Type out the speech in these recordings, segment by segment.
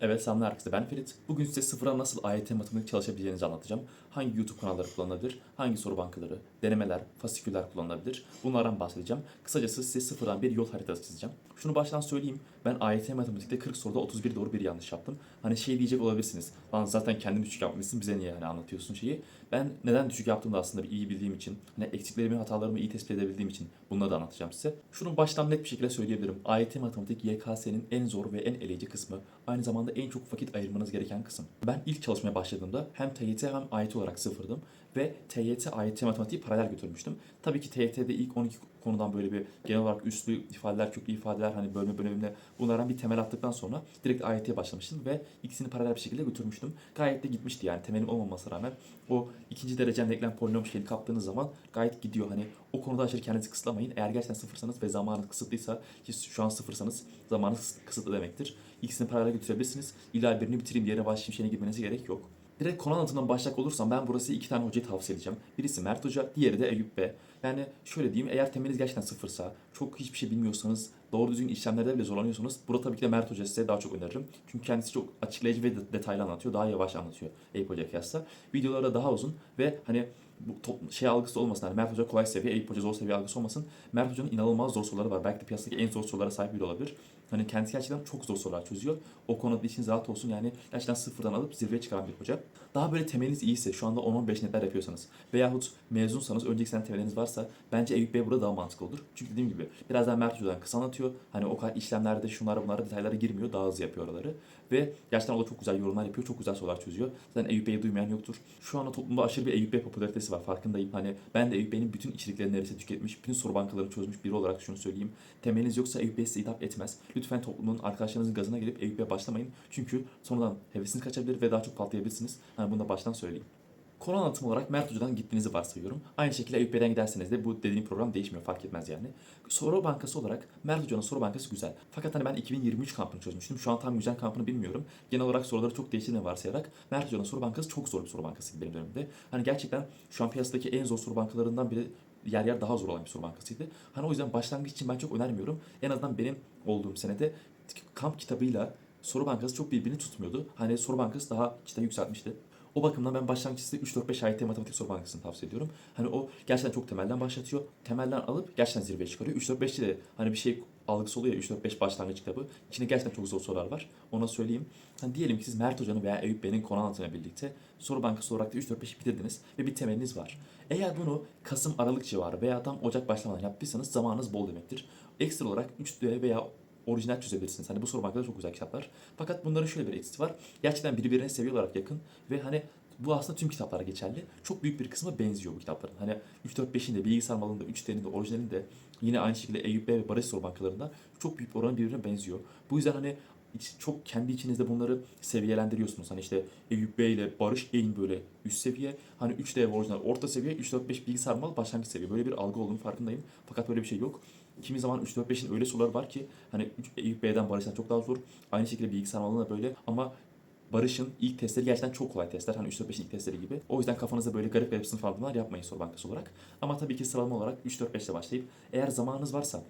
Evet selamlar herkese ben Ferit. Bugün size sıfıra nasıl AYT matematik çalışabileceğinizi anlatacağım. Hangi YouTube kanalları kullanılabilir, hangi soru bankaları, denemeler, fasiküller kullanılabilir bunlardan bahsedeceğim. Kısacası size sıfırdan bir yol haritası çizeceğim. Şunu baştan söyleyeyim. Ben AYT matematikte 40 soruda 31 doğru bir yanlış yaptım. Hani şey diyecek olabilirsiniz. Lan zaten kendin düşük yapmışsın bize niye hani anlatıyorsun şeyi. Ben neden düşük yaptığımı da aslında bir iyi bildiğim için, hani eksiklerimi, hatalarımı iyi tespit edebildiğim için bunları da anlatacağım size. Şunu baştan net bir şekilde söyleyebilirim. AYT matematik YKS'nin en zor ve en eleyici kısmı. Aynı zamanda en çok vakit ayırmanız gereken kısım. Ben ilk çalışmaya başladığımda hem TYT hem AYT olarak sıfırdım ve TYT AYT matematiği paralel götürmüştüm. Tabii ki TYT'de ilk 12 konudan böyle bir genel olarak üslü ifadeler, köklü ifadeler hani bölme bölümüne bunlardan bir temel attıktan sonra direkt AYT'ye başlamıştım ve ikisini paralel bir şekilde götürmüştüm. Gayet de gitmişti yani temelim olmamasına rağmen o ikinci derecen denklem polinom şeyini kaptığınız zaman gayet gidiyor. Hani o konuda aşırı kendinizi kısıtlamayın. Eğer gerçekten sıfırsanız ve zamanınız kısıtlıysa ki şu an sıfırsanız zamanınız kısıtlı demektir. İkisini paralel götürebilirsiniz. İlla birini bitireyim diğerine başlayayım şeyine girmenize gerek yok. Direkt konu anlatımından başlayacak olursam ben burası iki tane hocayı tavsiye edeceğim. Birisi Mert Hoca, diğeri de Eyüp Bey. Yani şöyle diyeyim eğer temeliniz gerçekten sıfırsa, çok hiçbir şey bilmiyorsanız, doğru düzgün işlemlerde bile zorlanıyorsanız burada tabii ki de Mert Hoca size daha çok öneririm. Çünkü kendisi çok açıklayıcı ve de- detaylı anlatıyor. Daha yavaş anlatıyor Eyüp Hoca kıyasla. Videoları da daha uzun ve hani bu top- şey algısı olmasın. Hani Mert Hoca kolay seviye, Eyüp Hoca zor seviye algısı olmasın. Mert Hoca'nın inanılmaz zor soruları var. Belki de piyasadaki en zor sorulara sahip biri olabilir. Hani kendisi gerçekten çok zor sorular çözüyor. O konuda içiniz rahat olsun. Yani gerçekten sıfırdan alıp zirveye çıkaran bir hoca. Daha böyle temeliniz iyiyse, şu anda 10-15 netler yapıyorsanız veyahut mezunsanız, önceki sene temeliniz varsa bence Eyüp Bey burada daha mantıklı olur. Çünkü dediğim gibi biraz daha Mert Hoca'dan kısa anlatıyor. Hani o kadar işlemlerde şunlara bunlara detaylara girmiyor. Daha hızlı yapıyor oraları. Ve gerçekten o da çok güzel yorumlar yapıyor. Çok güzel sorular çözüyor. Zaten Eyüp Bey'i duymayan yoktur. Şu anda toplumda aşırı bir Eyüp Bey popülaritesi var. Farkındayım. Hani ben de Eyüp Bey'in bütün içeriklerini neredeyse tüketmiş, bütün soru bankalarını çözmüş biri olarak şunu söyleyeyim. Temeliniz yoksa Eyüp Bey size hitap etmez. Lütfen toplumun arkadaşlarınızın gazına gelip Eyüp Bey'e başlamayın. Çünkü sonradan hevesiniz kaçabilir ve daha çok patlayabilirsiniz. Hani bunu da baştan söyleyeyim. Konu anlatımı olarak Mert Hoca'dan gittiğinizi varsayıyorum. Aynı şekilde Eyüp giderseniz de bu dediğim program değişmiyor fark etmez yani. Soru bankası olarak Mert Hoca'nın soru bankası güzel. Fakat hani ben 2023 kampını çözmüştüm. Şu an tam güzel kampını bilmiyorum. Genel olarak soruları çok değiştiğini varsayarak Mert Hoca'nın soru bankası çok zor bir soru bankasıydı benim dönemimde. Hani gerçekten şu an piyasadaki en zor soru bankalarından biri yer yer daha zor olan bir soru bankasıydı. Hani o yüzden başlangıç için ben çok önermiyorum. En azından benim olduğum senede kamp kitabıyla soru bankası çok birbirini tutmuyordu. Hani soru bankası daha çıta yükseltmişti. O bakımdan ben başlangıç size 3-4-5 AYT matematik soru bankasını tavsiye ediyorum. Hani o gerçekten çok temelden başlatıyor. Temelden alıp gerçekten zirveye çıkarıyor. 3-4-5'te de hani bir şey algısı oluyor ya 3-4-5 başlangıç kitabı. İçinde gerçekten çok zor sorular var. Ona söyleyeyim. Hani diyelim ki siz Mert Hoca'nın veya Eyüp Bey'in konu anlatımıyla birlikte soru bankası olarak da 3-4-5'i bitirdiniz ve bir temeliniz var. Eğer bunu Kasım Aralık civarı veya tam Ocak başlamadan yaptıysanız zamanınız bol demektir. Ekstra olarak 3D veya orijinal çözebilirsiniz. Hani bu soru bankaları çok güzel kitaplar. Fakat bunların şöyle bir eksisi var. Gerçekten birbirine seviye olarak yakın ve hani bu aslında tüm kitaplara geçerli. Çok büyük bir kısmı benziyor bu kitapların. Hani 3 4 5'inde bilgisayar malında 3D'nin de orijinalinde yine aynı şekilde Eyüp Bey ve Barış soru bankalarında çok büyük bir oran birbirine benziyor. Bu yüzden hani çok kendi içinizde bunları seviyelendiriyorsunuz. Hani işte Eyüp Bey ile Barış en böyle üst seviye. Hani 3D ve orijinal orta seviye, 3 4 5 bilgisayar mal başlangıç seviye. Böyle bir algı olduğunu farkındayım. Fakat böyle bir şey yok. Kimi zaman 3 4 5'in öyle soruları var ki hani Eyüp Bey'den Barış'tan çok daha zor. Aynı şekilde bilgisayar malında böyle ama Barış'ın ilk testleri gerçekten çok kolay testler. Hani 3-4-5'in ilk testleri gibi. O yüzden kafanızda böyle garip garip sınıflandırmalar yapmayın soru bankası olarak. Ama tabii ki sıralama olarak 3-4-5 ile başlayıp eğer zamanınız varsa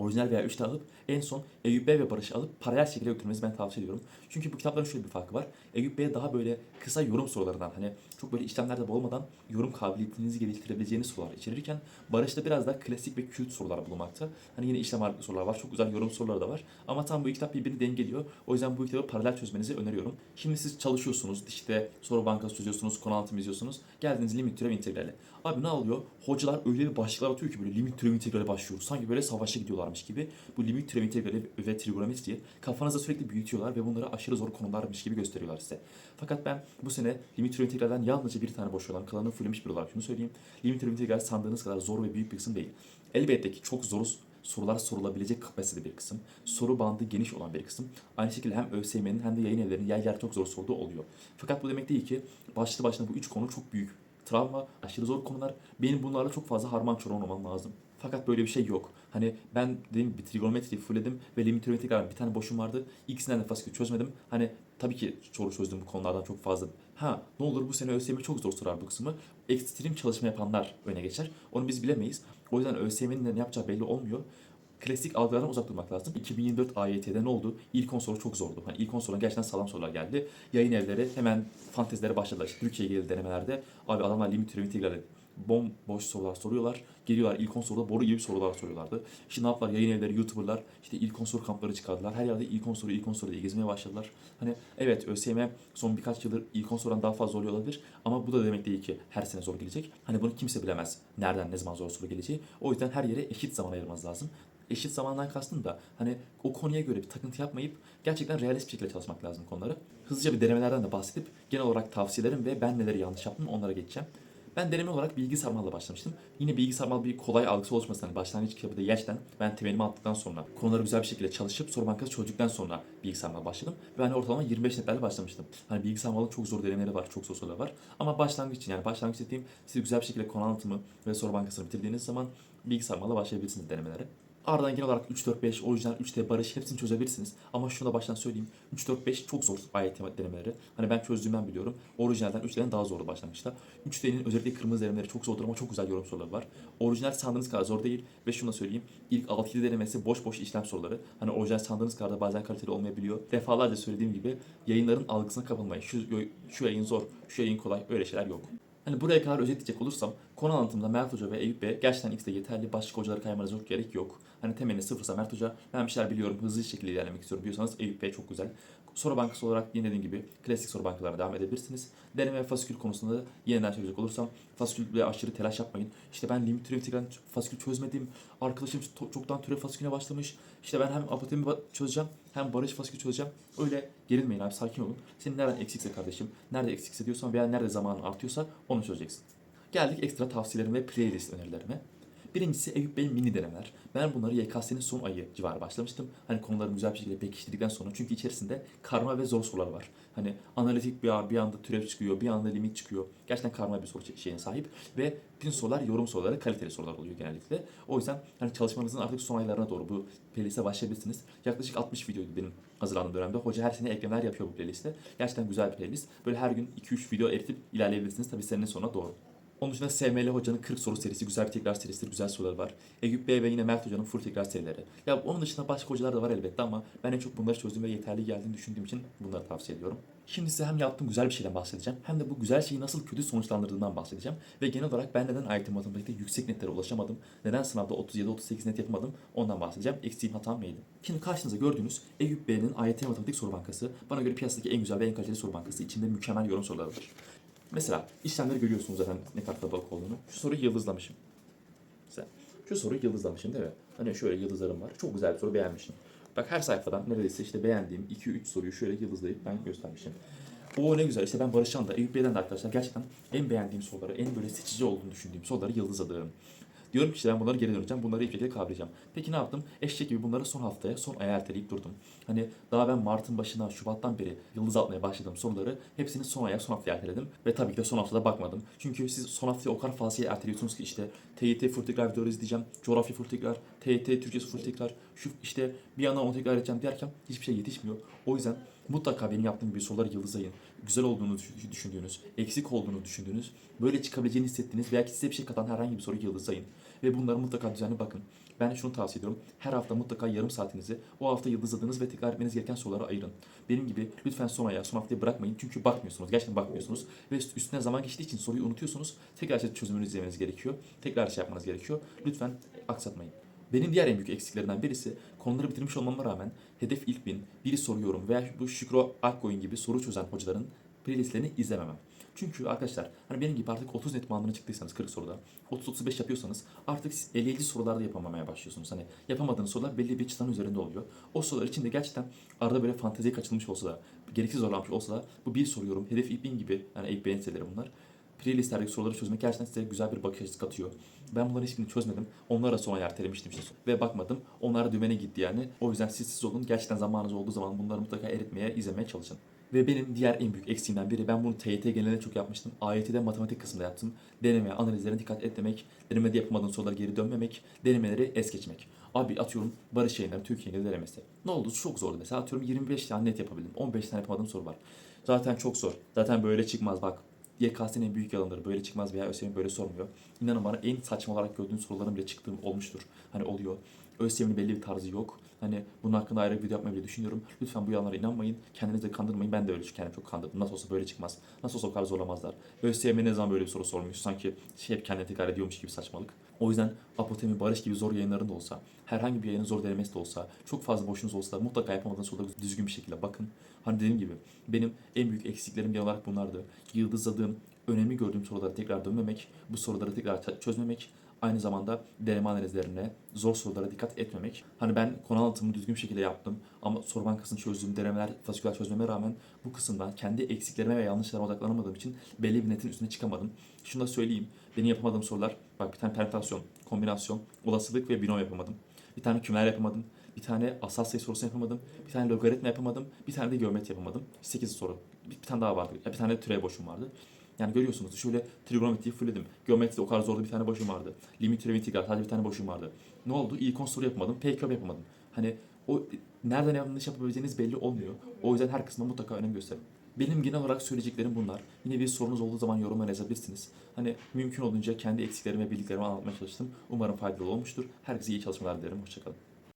orijinal veya 3 alıp en son Eyüp Bey ve Barış'ı alıp paralel şekilde götürmenizi ben tavsiye ediyorum. Çünkü bu kitapların şöyle bir farkı var. Eyüp Bey'e daha böyle kısa yorum sorularından hani çok böyle işlemlerde boğulmadan yorum kabiliyetinizi geliştirebileceğiniz sorular içerirken Barış'ta biraz daha klasik ve kült sorular bulunmakta. Hani yine işlem ağırlıklı sorular var. Çok güzel yorum soruları da var. Ama tam bu iki kitap birbirini dengeliyor. O yüzden bu kitabı paralel çözmenizi öneriyorum. Şimdi siz çalışıyorsunuz. işte soru bankası çözüyorsunuz. Konu anlatımı izliyorsunuz. Geldiniz limit türev integrale. Abi ne oluyor? Hocalar öyle bir başlıklar atıyor ki böyle limit türev integrale başlıyor. Sanki böyle savaşa gidiyorlarmış gibi. Bu limit türev integrali ve trigonometriyi kafanızda sürekli büyütüyorlar ve bunları aşırı zor konularmış gibi gösteriyorlar size. Fakat ben bu sene limit türev integralden yalnızca bir tane boş olan kalanını fullemiş bir olarak şunu söyleyeyim. Limit türev integral sandığınız kadar zor ve büyük bir kısım değil. Elbette ki çok zor sorular sorulabilecek kapasitede bir kısım. Soru bandı geniş olan bir kısım. Aynı şekilde hem ÖSYM'nin hem de yayın evlerinin yer yer çok zor sorduğu oluyor. Fakat bu demek değil ki başlı başına bu üç konu çok büyük travma, aşırı zor konular. Benim bunlarla çok fazla harman çoran olmam lazım. Fakat böyle bir şey yok. Hani ben dediğim gibi trigonometriyi fullledim ve limit trigonometrik bir tane boşum vardı. İkisinden de fasikül çözmedim. Hani tabii ki soru çözdüm bu konulardan çok fazla. Ha ne olur bu sene ÖSYM çok zor sorar bu kısmı. Ekstrem çalışma yapanlar öne geçer. Onu biz bilemeyiz. O yüzden ÖSYM'nin ne yapacağı belli olmuyor. Klasik algılardan uzak durmak lazım. 2024 AYT'de ne oldu? İlk 10 soru çok zordu. Hani ilk 10 sorudan gerçekten sağlam sorular geldi. Yayın evleri hemen fantezilere başladılar. İşte Türkiye'ye ilgili denemelerde abi adamlar limit türevi bomboş sorular soruyorlar. Geliyorlar ilk 10 soruda boru gibi sorular soruyorlardı. Şimdi ne yaptılar? Yayın evleri, YouTuber'lar işte ilk 10 soru kampları çıkardılar. Her yerde ilk 10 soru, ilk 10 soru diye gezmeye başladılar. Hani evet ÖSYM son birkaç yıldır ilk 10 sorudan daha fazla zorluyor olabilir. Ama bu da demek değil ki her sene zor gelecek. Hani bunu kimse bilemez. Nereden, ne zaman zor soru geleceği. O yüzden her yere eşit zaman ayırmanız lazım. Eşit zamandan kastım da hani o konuya göre bir takıntı yapmayıp gerçekten realist bir şekilde çalışmak lazım konuları. Hızlıca bir denemelerden de bahsedip genel olarak tavsiyelerim ve ben neleri yanlış yaptım onlara geçeceğim. Ben deneme olarak bilgi sarmalla başlamıştım. Yine bilgi sarmal bir kolay algısı oluşmasın. Hani başlangıç kitabı gerçekten ben temelimi attıktan sonra konuları güzel bir şekilde çalışıp soru bankası çözdükten sonra bilgi sarmala başladım. Ve hani ortalama 25 netlerle başlamıştım. Hani bilgi sarmalın çok zor denemeleri var, çok zor sorular var. Ama başlangıç için yani başlangıç dediğim siz güzel bir şekilde konu anlatımı ve soru bankasını bitirdiğiniz zaman bilgi sarmalla başlayabilirsiniz denemelere. Ardından genel olarak 3, 4, 5, orijinal, 3D, barış hepsini çözebilirsiniz. Ama şunu da baştan söyleyeyim. 3, 4, 5 çok zor AYT denemeleri. Hani ben çözdüğümden biliyorum. Orijinalden 3D'den daha zordu başlangıçta. 3D'nin özellikle kırmızı denemeleri çok zordur ama çok güzel yorum soruları var. Orijinal sandığınız kadar zor değil. Ve şunu da söyleyeyim. İlk 6-7 denemesi boş boş işlem soruları. Hani orijinal sandığınız kadar da bazen kaliteli olmayabiliyor. Defalarca söylediğim gibi yayınların algısına kapılmayın. Şu, şu yayın zor, şu yayın kolay. Öyle şeyler yok. Hani buraya kadar özetleyecek olursam konu anlatımında Mert Hoca ve Eyüp Bey gerçekten ikisi de yeterli. Başka hocaları kaymanıza yok gerek yok. Hani temelini sıfırsa Mert Hoca ben bir şeyler biliyorum hızlı şekilde ilerlemek istiyorum diyorsanız Eyüp Bey çok güzel. Soru bankası olarak yine dediğim gibi klasik soru bankalarına devam edebilirsiniz. Deneme ve fasikül konusunda da yeniden söyleyecek olursam fasikül ve aşırı telaş yapmayın. İşte ben limit türev integral fasikül çözmedim. Arkadaşım çoktan türev fasiküle başlamış. İşte ben hem apotemi çözeceğim hem barış fasikül çözeceğim. Öyle gerilmeyin abi sakin olun. Senin nereden eksikse kardeşim, nerede eksikse diyorsan veya nerede zamanın artıyorsa onu çözeceksin. Geldik ekstra tavsiyelerim ve playlist önerilerime. Birincisi Eyüp Bey mini denemeler. Ben bunları YKS'nin son ayı civarı başlamıştım. Hani konuları güzel bir şekilde pekiştirdikten sonra çünkü içerisinde karma ve zor sorular var. Hani analitik bir, bir anda türev çıkıyor, bir anda limit çıkıyor. Gerçekten karma bir soru şeyine sahip ve bütün sorular yorum soruları, kaliteli sorular oluyor genellikle. O yüzden hani çalışmanızın artık son aylarına doğru bu playlist'e başlayabilirsiniz. Yaklaşık 60 videoydu benim hazırlandığım dönemde. Hoca her sene eklemeler yapıyor bu playlist'te. Gerçekten güzel bir playlist. Böyle her gün 2-3 video eritip ilerleyebilirsiniz tabii senenin sonuna doğru. Onun dışında SML Hoca'nın 40 soru serisi, güzel bir tekrar serisidir, güzel soruları var. Eyüp Bey ve yine Mert Hoca'nın full tekrar serileri. Ya onun dışında başka hocalar da var elbette ama ben en çok bunları çözdüm ve yeterli geldiğini düşündüğüm için bunları tavsiye ediyorum. Şimdi size hem yaptığım güzel bir şeyden bahsedeceğim hem de bu güzel şeyi nasıl kötü sonuçlandırdığından bahsedeceğim. Ve genel olarak ben neden AYT matematikte yüksek netlere ulaşamadım, neden sınavda 37-38 net yapamadım ondan bahsedeceğim. Eksiğim hatam neydi? Şimdi karşınıza gördüğünüz Eyüp Bey'in AYT matematik soru bankası bana göre piyasadaki en güzel ve en kaliteli soru bankası. İçinde mükemmel yorum soruları var. Mesela işlemleri görüyorsunuz zaten ne kadar kalabalık olduğunu. Şu soruyu yıldızlamışım. Mesela şu soruyu yıldızlamışım değil mi? Hani şöyle yıldızlarım var. Çok güzel bir soru beğenmişim. Bak her sayfadan neredeyse işte beğendiğim 2-3 soruyu şöyle yıldızlayıp ben göstermişim. O ne güzel işte ben Barış'tan da Eyüp Bey'den de arkadaşlar gerçekten en beğendiğim soruları, en böyle seçici olduğunu düşündüğüm soruları yıldızladım. Diyorum ki işte ben bunları geri döneceğim, bunları ilk şekilde kavrayacağım. Peki ne yaptım? Eşek gibi bunları son haftaya, son aya erteleyip durdum. Hani daha ben Mart'ın başına, Şubat'tan beri yıldız atmaya başladığım soruları hepsini son aya, son haftaya erteledim. Ve tabii ki de son haftada bakmadım. Çünkü siz son haftaya o kadar fazla şey erteliyorsunuz ki işte TYT full tekrar videoları izleyeceğim, coğrafya full tekrar, TYT Türkçesi full tekrar, şu işte bir yandan onu tekrar edeceğim derken hiçbir şey yetişmiyor. O yüzden mutlaka benim yaptığım bir soruları yıldızlayın. Güzel olduğunu düş- düşündüğünüz, eksik olduğunu düşündüğünüz, böyle çıkabileceğini hissettiğiniz veya ki size bir şey katan herhangi bir soruyu yıldızlayın. Ve bunları mutlaka düzenli bakın. Ben şunu tavsiye ediyorum. Her hafta mutlaka yarım saatinizi o hafta yıldızladığınız ve tekrar etmeniz gereken sorulara ayırın. Benim gibi lütfen son aya, son haftaya bırakmayın. Çünkü bakmıyorsunuz. Gerçekten bakmıyorsunuz. Ve üst- üstüne zaman geçtiği için soruyu unutuyorsunuz. Tekrar şey çözümünü izlemeniz gerekiyor. Tekrar şey yapmanız gerekiyor. Lütfen aksatmayın. Benim diğer en büyük eksiklerimden birisi konuları bitirmiş olmama rağmen hedef ilk bin, biri soruyorum veya bu Şükro Akkoyun gibi soru çözen hocaların playlistlerini izlememem. Çünkü arkadaşlar hani benim gibi artık 30 net bandına çıktıysanız 40 soruda 30-35 yapıyorsanız artık siz 50 sorularda yapamamaya başlıyorsunuz. Hani yapamadığınız sorular belli bir çıtanın üzerinde oluyor. O sorular içinde gerçekten arada böyle fanteziye kaçılmış olsa da gereksiz zorlanmış olsa da bu bir soruyorum hedef ilk bin gibi yani ilk beğeni siteleri playlistlerdeki soruları çözmek gerçekten size güzel bir bakış açısı katıyor. Ben bunların hiçbirini çözmedim. Onlara son ay ertelemiştim işte. Ve bakmadım. Onlar dümene gitti yani. O yüzden siz siz olun. Gerçekten zamanınız olduğu zaman bunları mutlaka eritmeye, izlemeye çalışın. Ve benim diğer en büyük eksiğimden biri ben bunu TYT genelinde çok yapmıştım. AYT'de matematik kısmında yaptım. Deneme, analizlere dikkat etmemek, denemede yapamadığın sorulara geri dönmemek, denemeleri es geçmek. Abi atıyorum Barış Yayınları Türkiye İngiliz denemesi. Ne oldu? Çok zordu mesela. Atıyorum 25 tane net yapabildim. 15 tane yapamadığım soru var. Zaten çok zor. Zaten böyle çıkmaz bak. YKS'nin büyük yalanları böyle çıkmaz veya ÖSYM böyle sormuyor. İnanın bana en saçma olarak gördüğüm soruların bile çıktığım olmuştur. Hani oluyor. ÖSYM'nin belli bir tarzı yok. Hani bunun hakkında ayrı bir video yapmayı bile düşünüyorum. Lütfen bu yalanlara inanmayın. Kendinizi de kandırmayın. Ben de öyle kendimi çok kandırdım. Nasıl olsa böyle çıkmaz. Nasıl olsa o kadar zorlamazlar. ÖSYM ne zaman böyle bir soru sormuş? Sanki şey hep kendini tekrar ediyormuş gibi saçmalık. O yüzden Apotemi, Barış gibi zor yayınların da olsa, herhangi bir yayının zor denemesi de olsa, çok fazla boşunuz olsa da mutlaka yapamadığınız soruları düzgün bir şekilde bakın. Hani dediğim gibi benim en büyük eksiklerim genel olarak bunlardı. Yıldızladığım, önemli gördüğüm sorulara tekrar dönmemek, bu soruları tekrar çözmemek, aynı zamanda deneme analizlerine, zor sorulara dikkat etmemek. Hani ben konu anlatımını düzgün bir şekilde yaptım ama soru bankasını çözdüğüm denemeler, fasiküler çözmeme rağmen bu kısımda kendi eksiklerime ve yanlışlarıma odaklanamadığım için belli bir netin üstüne çıkamadım. Şunu da söyleyeyim, benim yapamadığım sorular, bak bir tane permütasyon, kombinasyon, olasılık ve binom yapamadım. Bir tane kümeler yapamadım. Bir tane asal sayı sorusu yapamadım. Bir tane logaritma yapamadım. Bir tane de geometri yapamadım. 8 soru. Bir, bir tane daha vardı. Bir tane de türev boşum vardı. Yani görüyorsunuz şöyle trigonometriyi fullledim. Geometride o kadar zordu bir tane boşum vardı. Limit türev integral sadece bir tane boşum vardı. Ne oldu? İlk soru yapamadım. P köp yapamadım. Hani o nereden yanlış yapabileceğiniz belli olmuyor. O yüzden her kısmına mutlaka önem gösterin. Benim genel olarak söyleyeceklerim bunlar. Yine bir sorunuz olduğu zaman yorumlara yazabilirsiniz. Hani mümkün olduğunca kendi eksiklerimi ve bildiklerimi anlatmaya çalıştım. Umarım faydalı olmuştur. Herkese iyi çalışmalar dilerim. Hoşçakalın.